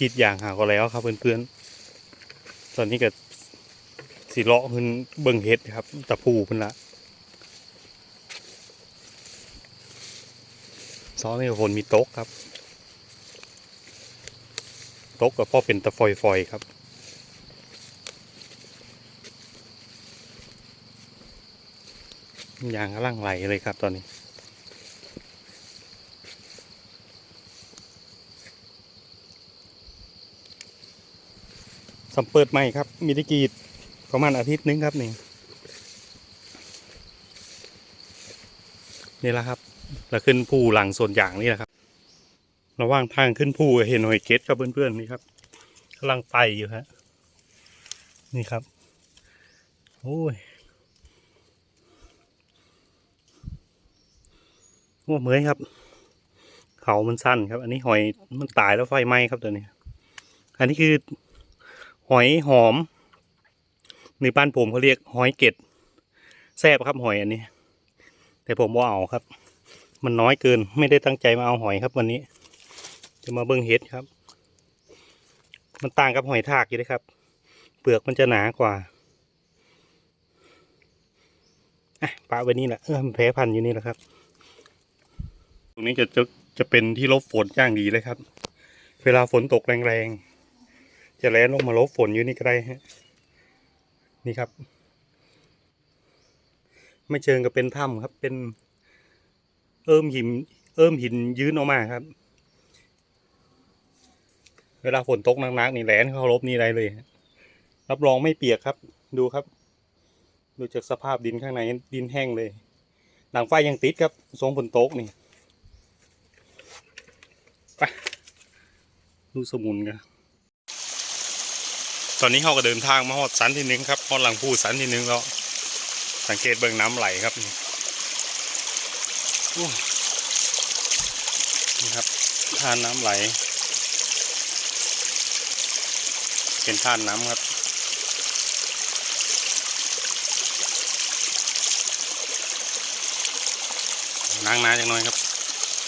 กรีดยางหาก็แล้วครับเพื่อนๆ ตอนนี้ก็สีเลาะขึ้นเบิ่งเฮ็ดครับตะปูเพิ่นละซ้อนนี่ก็คนมีโต๊ะครับโต๊ะกับพ่อเป็นตะฟอยๆครับยางกำลังไหลเลยครับตอนนี้ สัมเปิดใหม่ครับ มีได้กรีดประมาณอาทิตย์นึงครับนี่นี่แหละครับแล้วขึ้นภูหลังส่วนอย่างนี่แหละครับ ระหว่างทางขึ้นภูก็เห็นหอยเกตครับเพื่อนๆนี่ครับกำลังไปอยู่ฮะนี่ครับ โอ้ยโอ้เหมยครับ เขามันสั้นครับ อันนี้หอยมันตายแล้วไฟไหม้ครับตัวนี้ อันนี้คือ หอยหอมในบ้านผมเขาเรียกหอยเกตแซ่บครับหอยอันนี้ แต่ผมว่าเอาครับ มันน้อยเกินไม่ได้ตั้งใจมาเอาหอยครับวันนี้ จะมาเบิ้งเห็ดครับ มันต่างกับหอยทากอยู่เลยครับ เปลือกมันจะหนากว่าอะปะไว้นี่แหละเออมันแพ้พันอยู่นี่แหละครับ ตรงนี้จะจะจะเป็นที่ลบฝนอย่างดีเลยครับ เวลาฝนตกแรงๆ จะแล่นลงมาลบฝนอยู่นี่ก็ได้ฮะนี่ครับ ไม่เชิงกับเป็นถ้ำครับ เป็น เอิ่มหิน เอิ่มหินยืนออกมาครับ เวลาฝนตกหนักๆนี่แลนเข้าลบนี่ได้เลย รับรองไม่เปียกครับ ดูครับ ดูจากสภาพดินข้างในดินแห้งเลย หลังไฟยังติดครับทรงฝนตกนี่ไปดูสมุนกัน ตอนนี้เขาก็เดินทางมาฮอดสันที่หนึ่งครับฮอดหลังผู้สันที่หนึ่งแล้วสังเกตเบื้องน้ำไหลครับนี่นี่ครับท่านน้ำไหล เป็นท่านน้ำครับล้างน้ำจังหน่อยครับ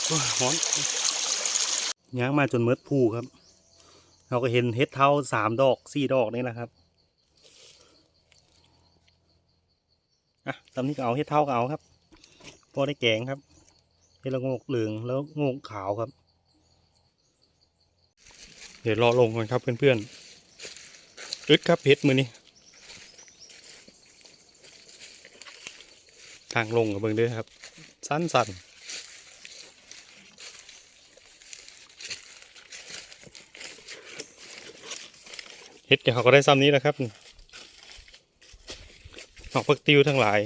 โอ้ยร้อนย่างมาจนเมืดผู้ครับ เราก็เห็นเฮ็ดเท้าสามดอกสี่ดอกนี่แหละครับอะตอนนี้ก็เอาเฮ็ดเท้าก็เอาครับพอได้แกงครับเฮ็ดละงกเหลืองแล้วงกขาวครับ เดี๋ยวรอลงก่อนครับเพื่อนๆอึดครับเฮ็ดมือนี้ทางลงกับเบิ่งด้วยครับ สั้นๆ เฮ็ดกับเขาก็ได้ซ้ำนี้แหละครับหอกพักติวทั้งหลาย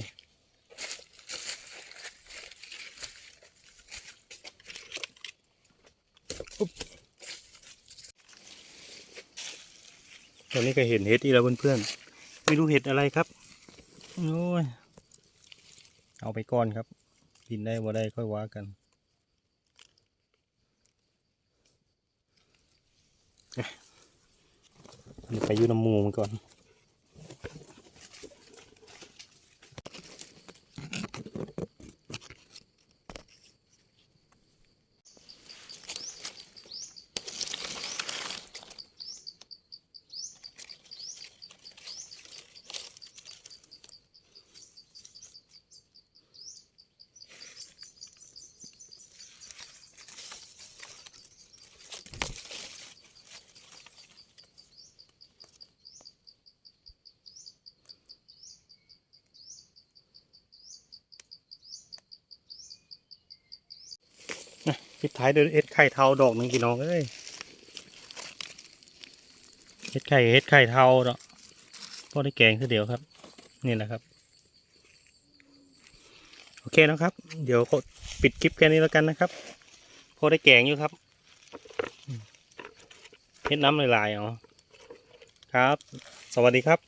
ตอนนี้ก็เห็นเห็ดอีกแล้วเพื่อนๆ ไม่รู้เห็ดอะไรครับ โอ้ย เอาไปก่อนครับ กินได้บ่ได้ค่อยว่ากัน ไปอยูน้ำหมูมันก่อน ปิดท้ายด้วยเฮ็ดไข่เทาดอกหนึ่งพี่น้องเอ้ยเฮ็ดไข่เฮ็ดไข่เทาเนาะพอได้แกงคือเดียวครับ นี่แหละครับ โอเคนะครับ เดี๋ยวปิดคลิปแค่นี้แล้วกันนะครับ พอได้แกงอยู่ครับเฮ็ดน้ำลายๆเอครับ สวัสดีครับ